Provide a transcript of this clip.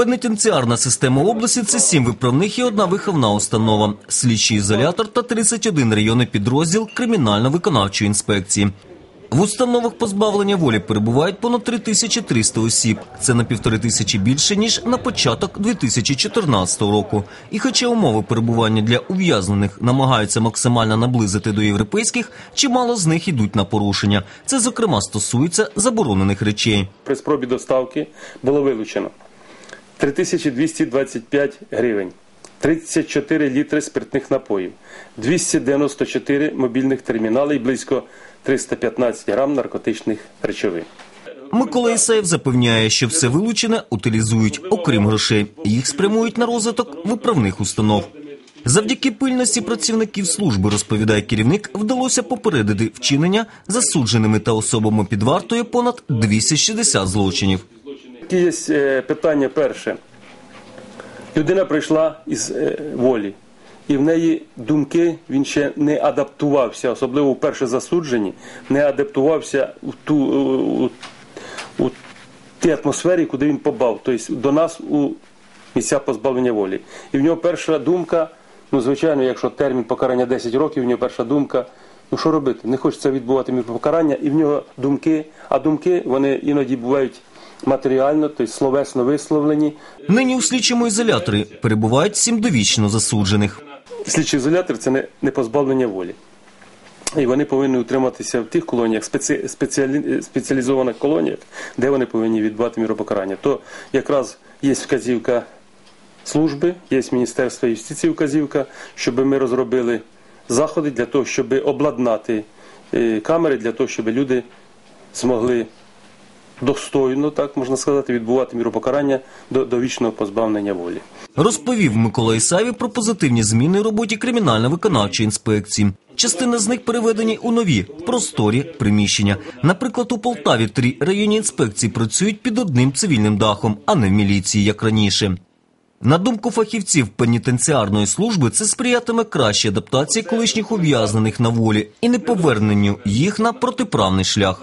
Пенітенціарна система області це сім виправних і одна виховна установа, слідчий ізолятор та 31 районний підрозділ кримінально-виконавчої інспекції. В установах позбавлення волі перебувають понад 3300 осіб. Це на півтори тисячі більше ніж на початок 2014 року. І хоча умови перебування для ув'язнених намагаються максимально наблизити до європейських, чимало з них йдуть на порушення. Це зокрема стосується заборонених речей. При спробі доставки було вилучено 3225 гривень, 34 літри спиртних напоїв, 294 мобільних термінали і близько 315 грам наркотичних речовин. Микола Ісаєв запевняє, що все вилучене утилізують, окрім грошей. Їх спрямують на розвиток виправних установ. Завдяки пильності працівників служби, розповідає керівник, вдалося попередити вчинення засудженими та особами під вартою понад 260 злочинів. Які є е, питання перше. Людина прийшла із е, волі, і в неї думки він ще не адаптувався, особливо в перше засудженні, не адаптувався в ту у, у тій атмосфері, куди він побав, тобто до нас у місця позбавлення волі. І в нього перша думка, ну звичайно, якщо термін покарання 10 років, в нього перша думка. Ну що робити? Не хочеться відбувати мір покарання, і в нього думки, а думки вони іноді бувають матеріально, тобто словесно висловлені. Нині у слідчому ізоляторі перебувають сім довічно засуджених. Слідчий ізолятор це не, не позбавлення волі. І вони повинні утриматися в тих колоніях, спеці, спеціалі, спеціалізованих колоніях, де вони повинні відбувати міропокарання. То якраз є вказівка служби, є Міністерство юстиції вказівка, щоб ми розробили заходи для того, щоб обладнати е, камери, для того, щоб люди змогли достойно, так можна сказати, відбувати міропокарання до, до вічного позбавлення волі. Розповів Микола Ісаєв про позитивні зміни у роботі кримінально-виконавчої інспекції. Частина з них переведені у нові просторі приміщення. Наприклад, у Полтаві три районні інспекції працюють під одним цивільним дахом, а не в міліції, як раніше. На думку фахівців пенітенціарної служби, це сприятиме кращій адаптації колишніх ув'язнених на волі і неповерненню їх на протиправний шлях.